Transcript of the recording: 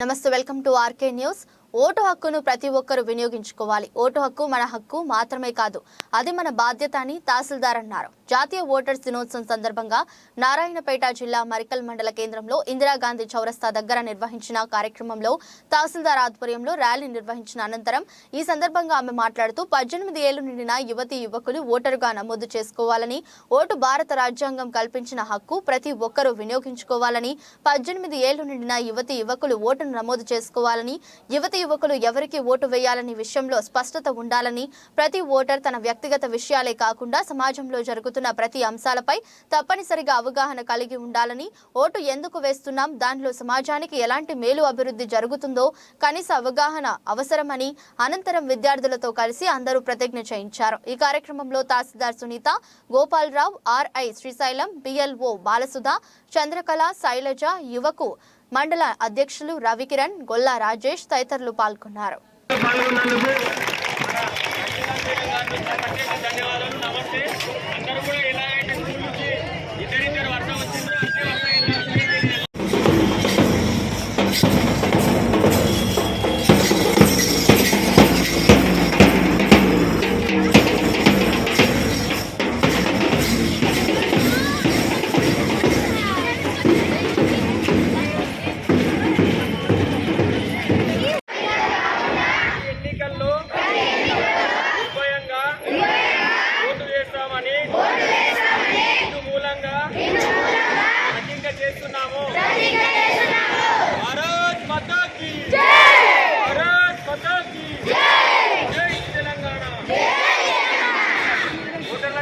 నమస్తే welcome to RK news. Vote హక్కును ప్రతి ఒక్కరూ వినియోగించుకోవాలి. ఓటు హక్కు మన హక్కు మాత్రమే కాదు అది మన బాధ్యత అని తహసీల్దార్ అన్నారు. జాతీయ ఓటర్స్ దినోత్సవం సందర్భంగా నారాయణపేట జిల్లా మరికల్ మండల కేంద్రంలో ఇందిరాగాంధీ చౌరస్తా దగ్గర నిర్వహించిన కార్యక్రమంలో తహసీల్దార్ ఆధ్వర్యంలో ర్యాలీ నిర్వహించిన అనంతరం ఈ సందర్భంగా ఆమె మాట్లాడుతూ పద్దెనిమిది ఏళ్ళు నిండిన యువతి యువకులు ఓటరుగా నమోదు చేసుకోవాలని ఓటు భారత రాజ్యాంగం కల్పించిన హక్కు ప్రతి ఒక్కరూ వినియోగించుకోవాలని పద్దెనిమిది ఏళ్ళు నిండిన యువతి యువకులు ఓటును నమోదు చేసుకోవాలని యువతి యువకులు ఎవరికి ఓటు వేయాలని విషయంలో స్పష్టత ఉండాలని ప్రతి ఓటర్ తన వ్యక్తిగత విషయాలే కాకుండా సమాజంలో జరుగుతున్న ప్రతి అంశాలపై తప్పనిసరిగా అవగాహన కలిగి ఉండాలని ఓటు ఎందుకు వేస్తున్నాం దానిలో సమాజానికి ఎలాంటి మేలు అభివృద్ధి జరుగుతుందో కనీస అవగాహన అవసరమని అనంతరం విద్యార్థులతో కలిసి అందరూ ప్రతిజ్ఞ చేయించారు. ఈ కార్యక్రమంలో తహసీల్దార్ సునీత గోపాలరావు ఆర్ఐ శ్రీశైలం బిఎల్ఓ బాలసుధ చంద్రకళ శైలజ యువకు మండల అధ్యక్షులు రవికిరణ్ గొల్లా రాజేష్ తదితరులు పాల్గొన్నారు. గణేశున్నాము భారత్ మతాకి భారత్ మతాకి జై! తెలంగాణ ఓటర్ల